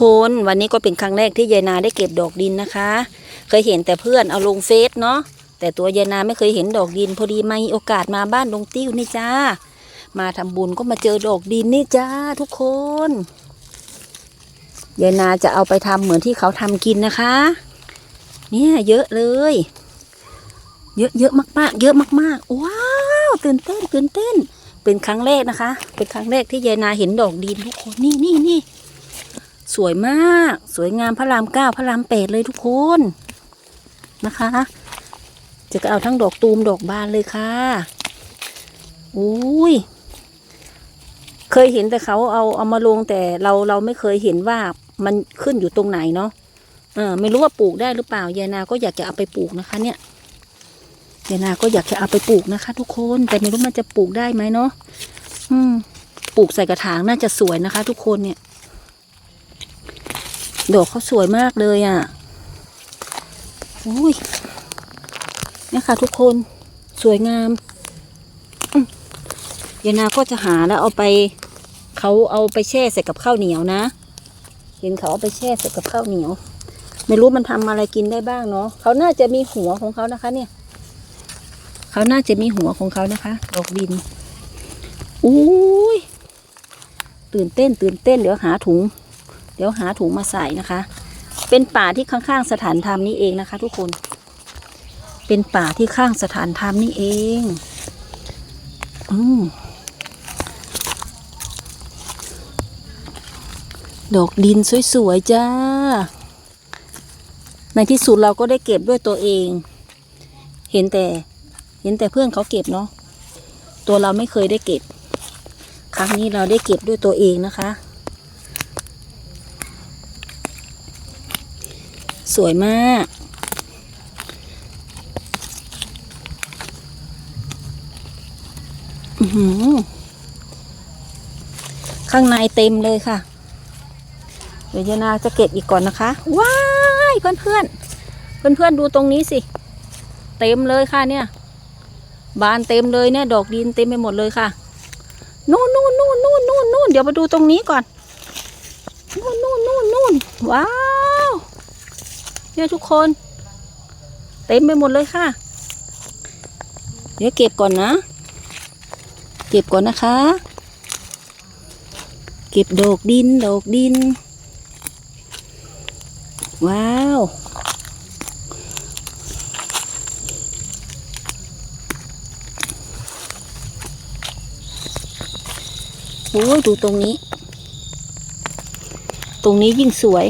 คนวันนี้ก็เป็นครั้งแรกที่ยายนาได้เก็บดอกดินนะคะ เคยเห็นแต่เพื่อนเอาลงเฟซเนาะแต่ตัวยายนาไม่เคยเห็นดอกดิน พอดีมามีโอกาสมาบ้านลงติ้วนี่จ้า มาทำบุญก็มาเจอดอกดินนี่จ้าทุกคนยายนาจะเอาไปทำเหมือนที่เขาทำกินนะคะ เนี่ยเยอะเลย เยอะเยอะมาก ๆ เยอะมากๆว้าวตื่นเต้นตื่นเต้น เป็นครั้งแรกนะคะ เป็นครั้งแรกที่ยายนาเห็นดอกดินทุกคนนี่นี่นี่ สวยมาก สวยงามพระรามเก้าพระรามแปดเลยทุกคนนะคะจะเอาทั้งดอกตูมดอกบานเลยค่ะอุ้ยเคยเห็นแต่เขาเอาเอามาลงแต่เราเราไม่เคยเห็นว่ามันขึ้นอยู่ตรงไหนเนาะเออไม่รู้ว่าปลูกได้หรือเปล่ายายนาก็อยากจะเอาไปปลูกนะคะ เนี่ยยายนาก็อยากจะเอาไปปลูกนะคะ ทุกคนแต่ไม่รู้มันจะปลูกได้ไหมเนาะอืมปลูกใส่กระถางน่าจะสวยนะคะ ทุกคนเนี่ย ดอกเขาสวยมากเลยอะอุ้ยเนี่ยค่ะทุกคนสวยงามอืมยายนาก็จะหาแล้วเอาไปเขาเอาไปแช่ใส่กับข้าวเหนียวนะ เห็นเขาเอาไปแช่ใส่กับข้าวเหนียว ไม่รู้มันทำอะไรกินได้บ้างเนาะเขาน่าจะมีหัวของเขานะคะ เนี่ย เขาน่าจะมีหัวของเขานะคะดอกดินอุ้ยตื่นเต้น ตื่นเต้นเดี๋ยวหาถุง ดี๋ยวหาถุงมาใส่นะคะ เป็นป่าที่ข้างๆสถานธรรมนี่เองนะคะ ทุกคน เป็นป่าที่ข้างสถานธรรมนี่เอง อืมดอกดินสวยๆจ้า ในที่สุดเราก็ได้เก็บด้วยตัวเอง เห็นแต่ เห็นแต่เพื่อนเขาเก็บเนาะ ตัวเราไม่เคยได้เก็บ ครั้งนี้เราได้เก็บด้วยตัวเองนะคะ สวยมากอื้อหือข้างในเต็มเลยค่ะ เดี๋ยวนาจะเก็บอีกก่อนนะคะ ว้ายเพื่อนเพื่อนเพื่อนเพื่อนดูตรงนี้สิ เต็มเลยค่ะเนี่ย บานเต็มเลยเนี่ย ดอกดินเต็มไปหมดเลยค่ะ นู่นนู่นนู่นนู่นนู่นนู่นเดี๋ยวมาดูตรงนี้ก่อน นู่นนู่นนู่นนู่นว้าว เนี่ยทุกคน เต็มไปหมดเลยค่ะ เดี๋ยวเก็บก่อนนะ เก็บก่อนนะคะ เก็บดอกดินดอกดิน ว้าวโอ้ยดูตรงนี้ ตรงนี้ยิ่งสวย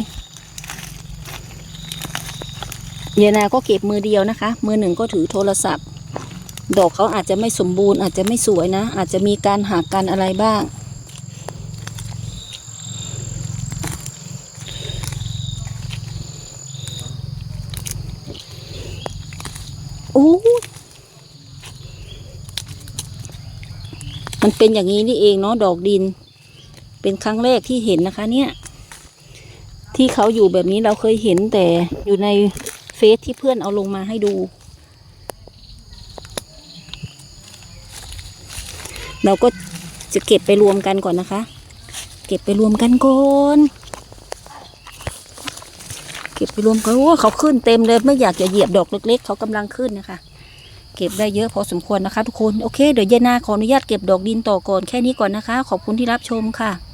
เยนาก็เก็บมือเดียวนะคะ มือหนึ่งก็ถือโทรศัพท์ ดอกเขาอาจจะไม่สมบูรณ์ อาจจะไม่สวยนะ อาจจะมีการหักกันอะไรบ้าง โอ้มันเป็นอย่างนี้นี่เองเนาะดอกดิน เป็นครั้งแรกที่เห็นนะคะเนี่ย ที่เขาอยู่แบบนี้เราเคยเห็นแต่อยู่ใน ซที่เพื่อนเอาลงมาให้ดู เราก็จะเก็บไปรวมกันก่อนนะคะ เก็บไปรวมกันก่อนเก็บไปรวมกันโอ้เขาขึ้นเต็มเลยไม่อยากจะเหยียบดอกเล็ก ๆ เขากำลังขึ้นนะคะ เก็บได้เยอะพอสมควรนะคะ ทุกคนโอเคเดี๋ยวเยายนาขออนุญาตเก็บดอกดินต่อก่อนแค่นี้ก่อนนะคะ ขอบคุณที่รับชมค่ะ